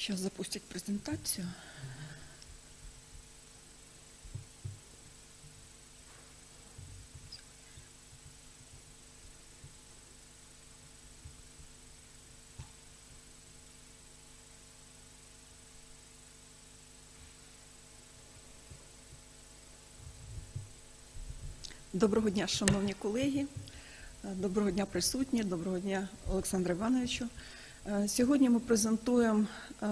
Сейчас запустить презентацию. Доброго дня, шановні колеги. Доброго дня, присутні. Доброго дня, Олександре Івановичу. Е, Сьогодні ми презентуємо е,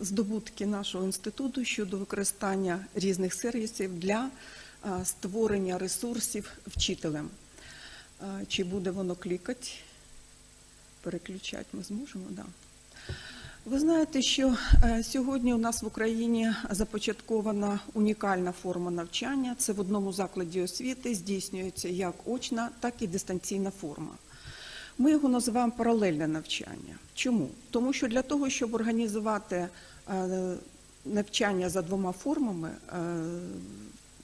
здобутки нашого інституту щодо використання різних сервісів для е, створення ресурсів вчителем. Чи буде воно клікати? Переключати ми зможемо? Да. Ви знаєте, що сьогодні у нас в Україні започаткована унікальна форма навчання. Це в одному закладі освіти здійснюється як очна, так і дистанційна форма. Ми його називаємо паралельне навчання. Чому? Тому що для того, щоб організувати е, навчання за двома формами, е,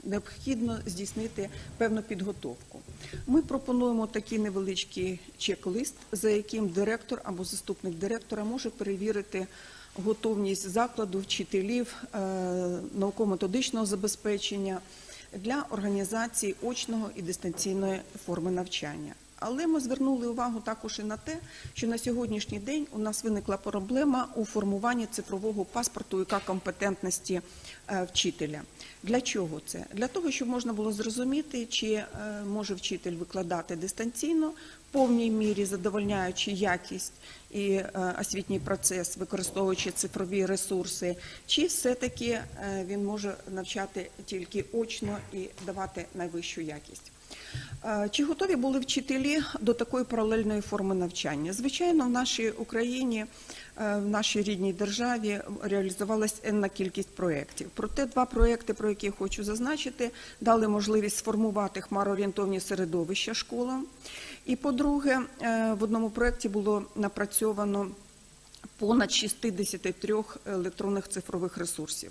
необхідно здійснити певну підготовку. Ми пропонуємо такий невеличкий чек-лист, за яким директор або заступник директора може перевірити готовність закладу, вчителів, е, науково-методичного забезпечення для організації очного і дистанційної форми навчання. Але ми звернули увагу також і на те, що на сьогоднішній день у нас виникла проблема у формуванні цифрового паспорту яка компетентності е, вчителя. Для чого це? Для того, щоб можна було зрозуміти, чи е, може вчитель викладати дистанційно, в повній мірі задовольняючи якість і е, освітній процес, використовуючи цифрові ресурси, чи все-таки він може навчати тільки очно і давати найвищу якість. Чи готові були вчителі до такої паралельної форми навчання? Звичайно, в нашій Україні, е, в нашій рідній державі реалізувалась енна кількість проєктів. Проте два проєкти, про які я хочу зазначити, дали можливість сформувати хмароорієнтовні середовища школам. І по-друге, е, в одному проєкті було напрацьовано понад 63 електронних цифрових ресурсів.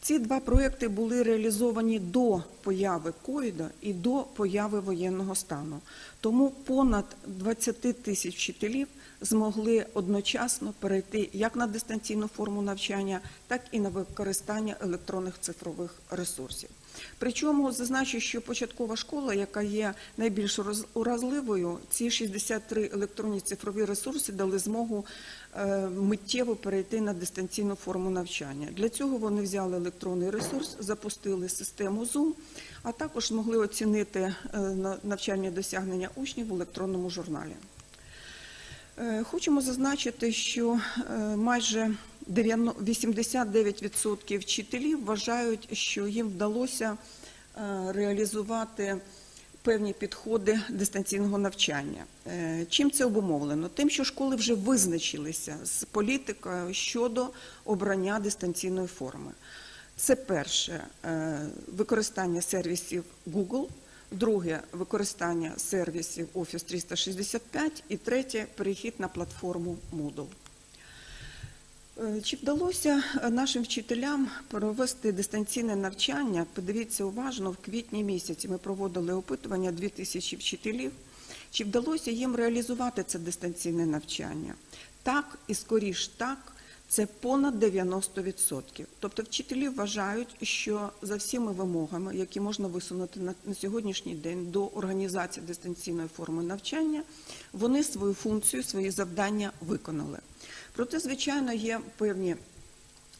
Ці два проекти були реалізовані до появи ковіда і до появи воєнного стану. Тому понад 20 тисяч вчителів змогли одночасно перейти як на дистанційну форму навчання, так і на використання електронних цифрових ресурсів. Причому зазначу, що початкова школа, яка є найбільш уразливою, ці 63 електронні цифрові ресурси дали змогу миттєво перейти на дистанційну форму навчання. Для цього вони взяли електронний ресурс, запустили систему Zoom, а також змогли оцінити е, навчальні досягнення учнів в електронному журналі. Е, Хочемо зазначити, що е, майже 89% вчителів вважають, що їм вдалося е, реалізувати певні підходи дистанційного навчання. Е, Чим це обумовлено? Тим, що школи вже визначилися з політикою щодо обрання дистанційної форми. Це перше е, використання сервісів Google, друге використання сервісів Office 365 і третє перехід на платформу Moodle. Е, Чи вдалося е, нашим вчителям провести дистанційне навчання? Подивіться уважно, в квітні місяці ми проводили опитування 2000 вчителів. Чи вдалося їм реалізувати це дистанційне навчання? Так і скоріш так, це понад 90%. Тобто вчителі вважають, що за всіми вимогами, які можна висунути на, на сьогоднішній день до організації дистанційної форми навчання, вони свою функцію, свої завдання виконали. Проте, звичайно, є певні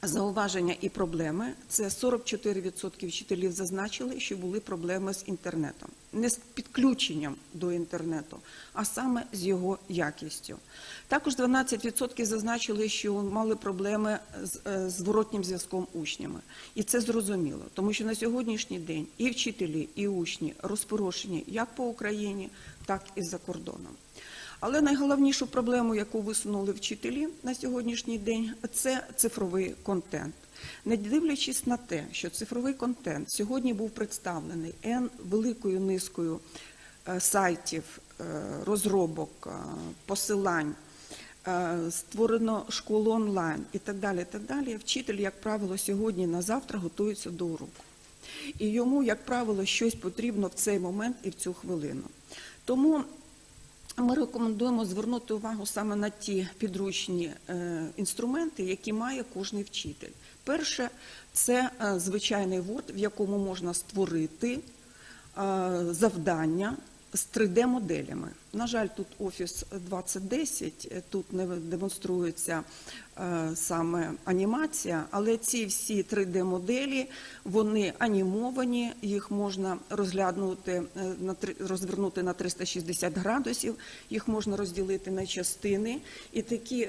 зауваження і проблеми. Це 44% вчителів зазначили, що були проблеми з інтернетом. Не з підключенням до інтернету, а саме з його якістю. Також 12% зазначили, що мали проблеми з е, зворотнім зв'язком учнями. І це зрозуміло, тому що на сьогоднішній день і вчителі, і учні розпорошені як по Україні, так і за кордоном. Але найголовнішу проблему, яку висунули вчителі на сьогоднішній день, це цифровий контент. Не дивлячись на те, що цифровий контент сьогодні був представлений N великою низкою е, сайтів, е, розробок, е, посилань, створено школу онлайн і так далі. так далі. Вчитель, як правило, сьогодні на завтра готується до уроку. І йому, як правило, щось потрібно в цей момент і в цю хвилину. Тому ми рекомендуємо звернути увагу саме на ті підручні е, інструменти, які має кожний вчитель. Перше це е, звичайний Word, в якому можна створити е, завдання з 3D-моделями. На жаль, тут Office 2010, е, тут не демонструється е, саме анімація, але ці всі 3D-моделі, вони анімовані, їх можна розглянути, е, розвернути на 360 градусів, їх можна розділити на частини, і такі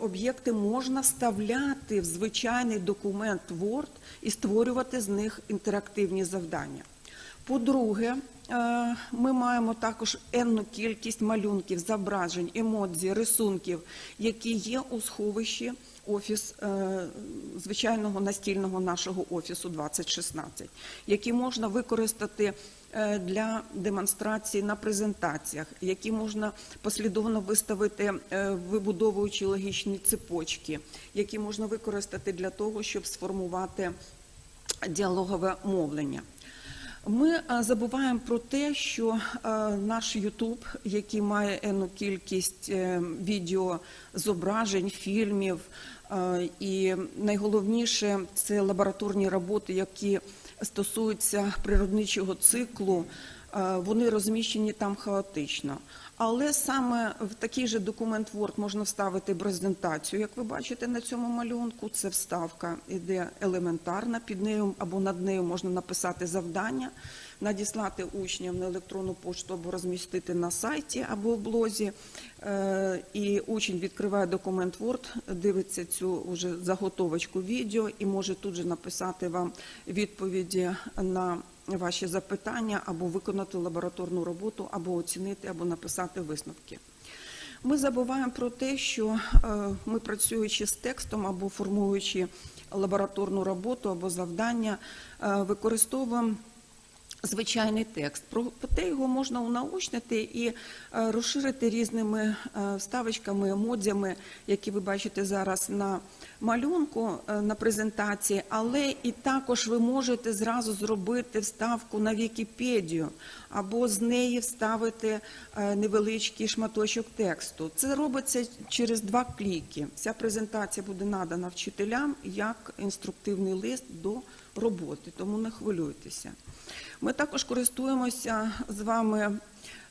об'єкти можна вставляти в звичайний документ Word і створювати з них інтерактивні завдання. По-друге, ми маємо також енну кількість малюнків, зображень, емодзі, рисунків, які є у сховищі офіс е, звичайного настільного нашого офісу 2016, які можна використати е, для демонстрації на презентаціях, які можна послідовно виставити, е, вибудовуючи логічні цепочки, які можна використати для того, щоб сформувати діалогове мовлення. Ми е, забуваємо про те, що е, наш Ютуб, який має енну кількість е, відео, зображень, фільмів, і найголовніше це лабораторні роботи, які стосуються природничого циклу. Вони розміщені там хаотично. Але саме в такий же документ Word можна вставити презентацію. Як ви бачите на цьому малюнку, це вставка іде елементарна. Під нею або над нею можна написати завдання, надіслати учням на електронну пошту або розмістити на сайті або в блозі. Е, І учень відкриває документ Word, дивиться цю уже заготовочку відео і може тут же написати вам відповіді на ваші запитання або виконати лабораторну роботу, або оцінити, або написати висновки. Ми забуваємо про те, що е, ми працюючи з текстом або формуючи лабораторну роботу або завдання, е, використовуємо звичайний текст. Проте його можна унаочнити і е, розширити різними е, вставочками, емодзями, які ви бачите зараз на малюнку е, на презентації, але і також ви можете зразу зробити вставку на Вікіпедію або з неї вставити невеличкий шматочок тексту. Це робиться через два кліки. Ця презентація буде надана вчителям як інструктивний лист до роботи, тому не хвилюйтеся. Ми також користуємося з вами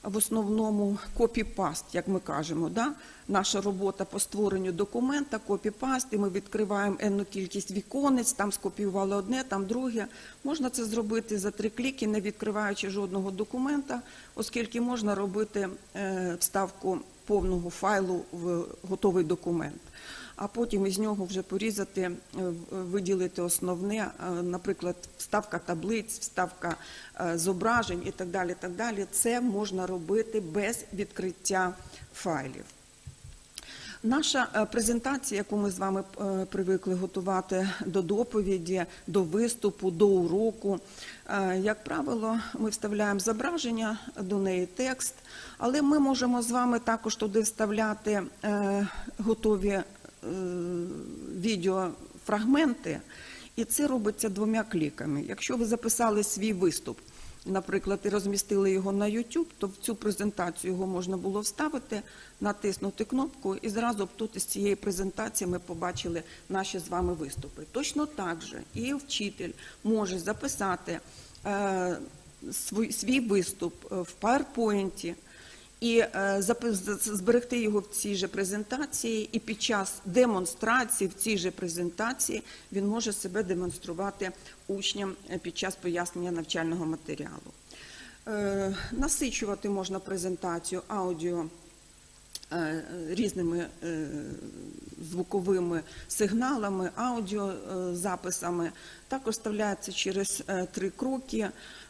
в основному копі-паст, як ми кажемо. Да? Наша робота по створенню документа, копі-паст, і ми відкриваємо енну кількість віконець, там скопіювали одне, там друге. Можна це зробити за три кліки, не відкриваючи жодного документа, оскільки можна робити е, вставку повного файлу в готовий документ а потім із нього вже порізати, е, виділити основне, е, наприклад, вставка таблиць, вставка е, зображень і так далі. Так далі. Це можна робити без відкриття файлів. Наша презентація, яку ми з вами привикли готувати до доповіді, до виступу, до уроку, як правило, ми вставляємо зображення, до неї текст, але ми можемо з вами також туди вставляти готові відеофрагменти, і це робиться двома кліками. Якщо ви записали свій виступ, наприклад, і розмістили його на YouTube, то в цю презентацію його можна було вставити, натиснути кнопку, і зразу б тут із цієї презентації ми побачили наші з вами виступи. Точно так же і вчитель може записати е, свій, свій виступ е, в PowerPoint, і е, зберегти його в цій же презентації, і під час демонстрації в цій же презентації він може себе демонструвати учням е, під час пояснення навчального матеріалу. Е, Насичувати можна презентацію аудіо різними е, звуковими сигналами, аудіозаписами. Також вставляється через е, три кроки.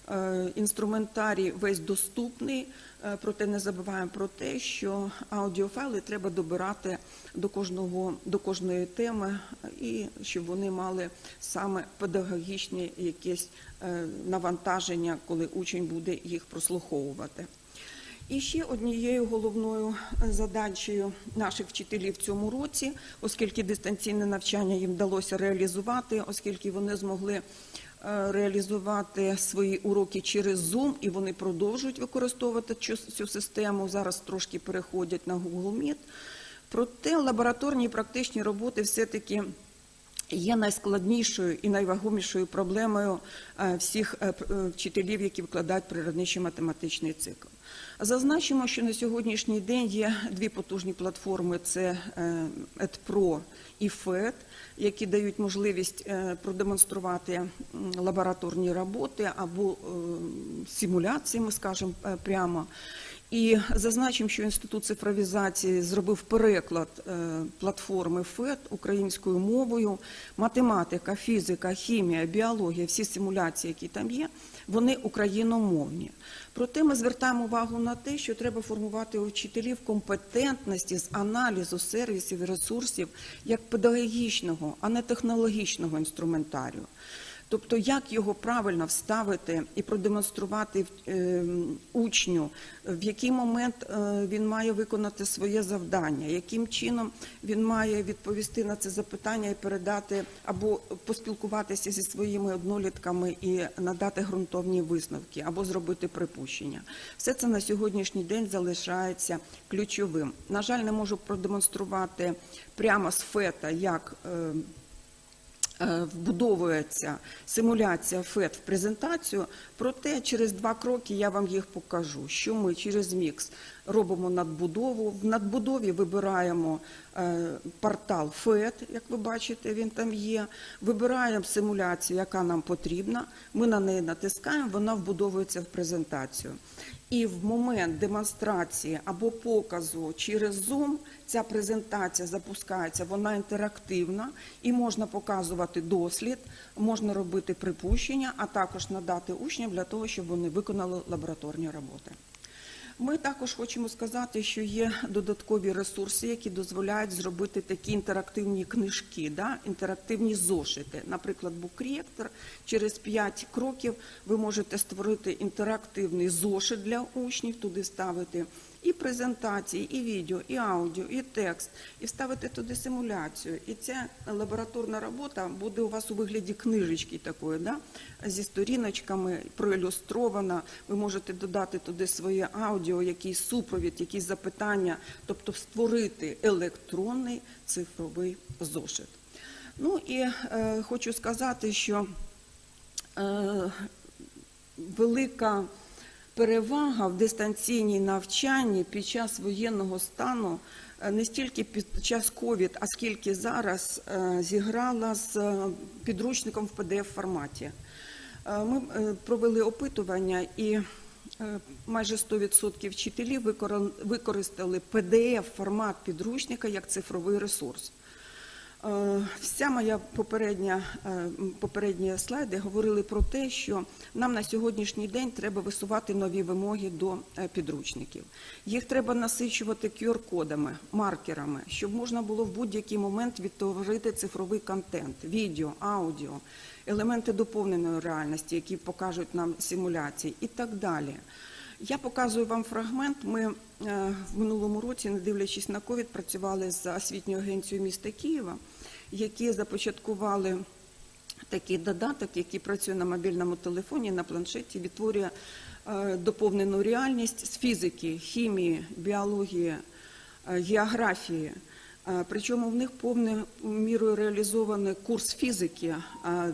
Е, Інструментарій весь доступний, е, проте не забуваємо про те, що аудіофайли треба добирати до кожного до кожної теми, е, і щоб вони мали саме педагогічні якесь е, навантаження, коли учень буде їх прослуховувати. І ще однією головною задачею наших вчителів в цьому році, оскільки дистанційне навчання їм вдалося реалізувати, оскільки вони змогли е, реалізувати свої уроки через Zoom, і вони продовжують використовувати цю, систему. Зараз трошки переходять на Google Meet. Проте лабораторні і практичні роботи все-таки є найскладнішою і найвагомішою проблемою е, всіх е, е, вчителів, які викладають природничий математичний цикл. Зазначимо, що на сьогоднішній день є дві потужні платформи: це EdPro і FED, які дають можливість продемонструвати лабораторні роботи або симуляції, ми скажемо прямо. І зазначимо, що інститут цифровізації зробив переклад е, платформи ФЕД українською мовою. Математика, фізика, хімія, біологія, всі симуляції, які там є, вони україномовні. Проте ми звертаємо увагу на те, що треба формувати у вчителів компетентності з аналізу сервісів і ресурсів як педагогічного, а не технологічного інструментарію. Тобто, як його правильно вставити і продемонструвати е, учню, в який момент е, він має виконати своє завдання, яким чином він має відповісти на це запитання і передати або поспілкуватися зі своїми однолітками і надати ґрунтовні висновки, або зробити припущення. Все це на сьогоднішній день залишається ключовим. На жаль, не можу продемонструвати прямо з фета, як. Е, вбудовується симуляція ФЕД в презентацію, проте через два кроки я вам їх покажу, що ми через мікс робимо надбудову. В надбудові вибираємо е, портал ФЕД, як ви бачите, він там є. Вибираємо симуляцію, яка нам потрібна. Ми на неї натискаємо, вона вбудовується в презентацію. І в момент демонстрації або показу через Zoom ця презентація запускається, вона інтерактивна і можна показувати дослід, можна робити припущення, а також надати учням для того, щоб вони виконали лабораторні роботи. Ми також хочемо сказати, що є додаткові ресурси, які дозволяють зробити такі інтерактивні книжки, да? інтерактивні зошити. Наприклад, букреактор. Через 5 кроків ви можете створити інтерактивний зошит для учнів, туди ставити і презентації, і відео, і аудіо, і текст, і вставити туди симуляцію. І ця лабораторна робота буде у вас у вигляді книжечки такої, да? зі сторіночками, проілюстрована. Ви можете додати туди своє аудіо, якийсь супровід, якісь запитання, тобто створити електронний цифровий зошит. Ну і е, хочу сказати, що е, велика перевага в дистанційній навчанні під час воєнного стану е, не стільки під час ковід, а скільки зараз е, зіграла з е, підручником в pdf форматі. Ми провели опитування і майже 100% вчителів використали pdf формат підручника як цифровий ресурс. Е, Вся моя попередня е, попередні слайди говорили про те, що нам на сьогоднішній день треба висувати нові вимоги до е, підручників. Їх треба насичувати QR-кодами, маркерами, щоб можна було в будь-який момент відтворити цифровий контент, відео, аудіо, елементи доповненої реальності, які покажуть нам симуляції і так далі. Я показую вам фрагмент. Ми е, в минулому році, не дивлячись на ковід, працювали з освітньою агенцією міста Києва, які започаткували такий додаток, який працює на мобільному телефоні, на планшеті, відтворює е, доповнену реальність з фізики, хімії, біології, е, географії. Причому в них повною мірою реалізований курс фізики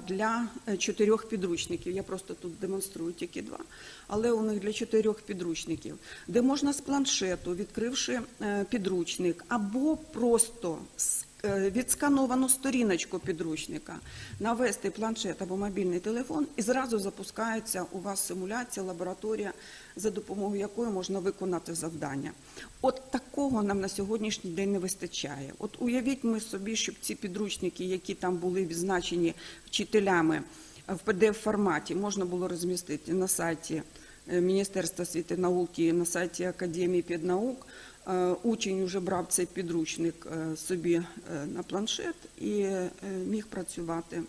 для е, чотирьох підручників. Я просто тут демонструю тільки два, але у них для чотирьох підручників, де можна з планшету, відкривши е, підручник, або просто з відскановану сторіночку підручника, навести планшет або мобільний телефон, і зразу запускається у вас симуляція, лабораторія, за допомогою якої можна виконати завдання. От такого нам на сьогоднішній день не вистачає. От уявіть ми собі, щоб ці підручники, які там були відзначені вчителями в pdf форматі, можна було розмістити на сайті е, Міністерства освіти і науки, на сайті Академії педнаук. Е, Учень вже брав цей підручник е, собі е, на планшет і міг працювати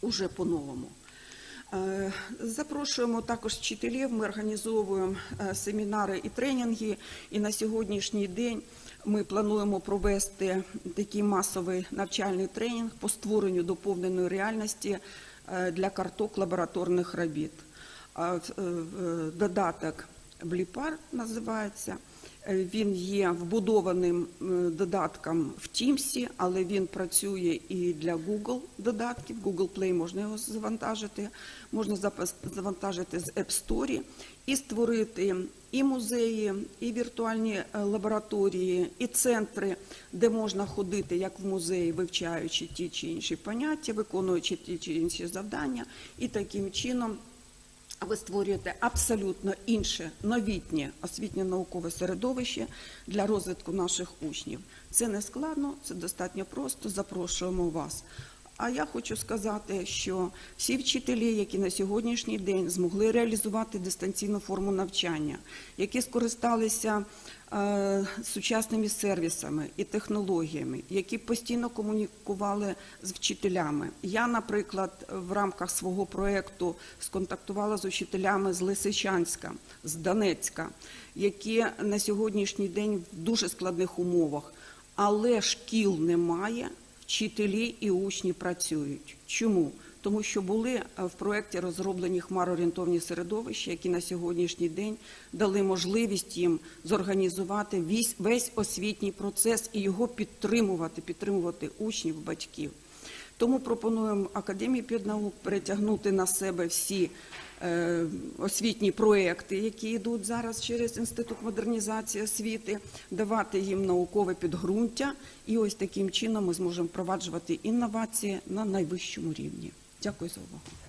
уже по-новому. Запрошуємо також вчителів. Ми організовуємо семінари і тренінги. І на сьогоднішній день ми плануємо провести такий масовий навчальний тренінг по створенню доповненої реальності для карток лабораторних робіт. Додаток Бліпар називається. Е, Він є вбудованим додатком в Teams, але він працює і для Google додатків. Google Play можна його завантажити, можна завантажити з App Store і створити і музеї, і віртуальні е, лабораторії, і центри, де можна ходити як в музеї, вивчаючи ті чи інші поняття, виконуючи ті чи інші завдання, і таким чином ви створюєте абсолютно інше новітнє освітньо-наукове середовище для розвитку наших учнів. Це не складно, це достатньо просто. Запрошуємо вас. А я хочу сказати, що всі вчителі, які на сьогоднішній день змогли реалізувати дистанційну форму навчання, які скористалися е, сучасними сервісами і технологіями, які постійно комунікували з вчителями. Я, наприклад, в рамках свого проєкту сконтактувала з учителями з Лисичанська, з Донецька, які на сьогоднішній день в дуже складних умовах, але шкіл немає. Вчителі і учні працюють. Чому? Тому що були е, в проєкті розроблені хмарорієнтовні середовища, які на сьогоднішній день дали можливість їм зорганізувати весь, весь освітній процес і його підтримувати, підтримувати учнів, батьків. Тому пропонуємо Академії педнаук перетягнути на себе всі освітні проекти, які йдуть зараз через Інститут модернізації освіти, давати їм наукове підґрунтя, і ось таким чином ми зможемо впроваджувати інновації на найвищому рівні. Дякую за увагу.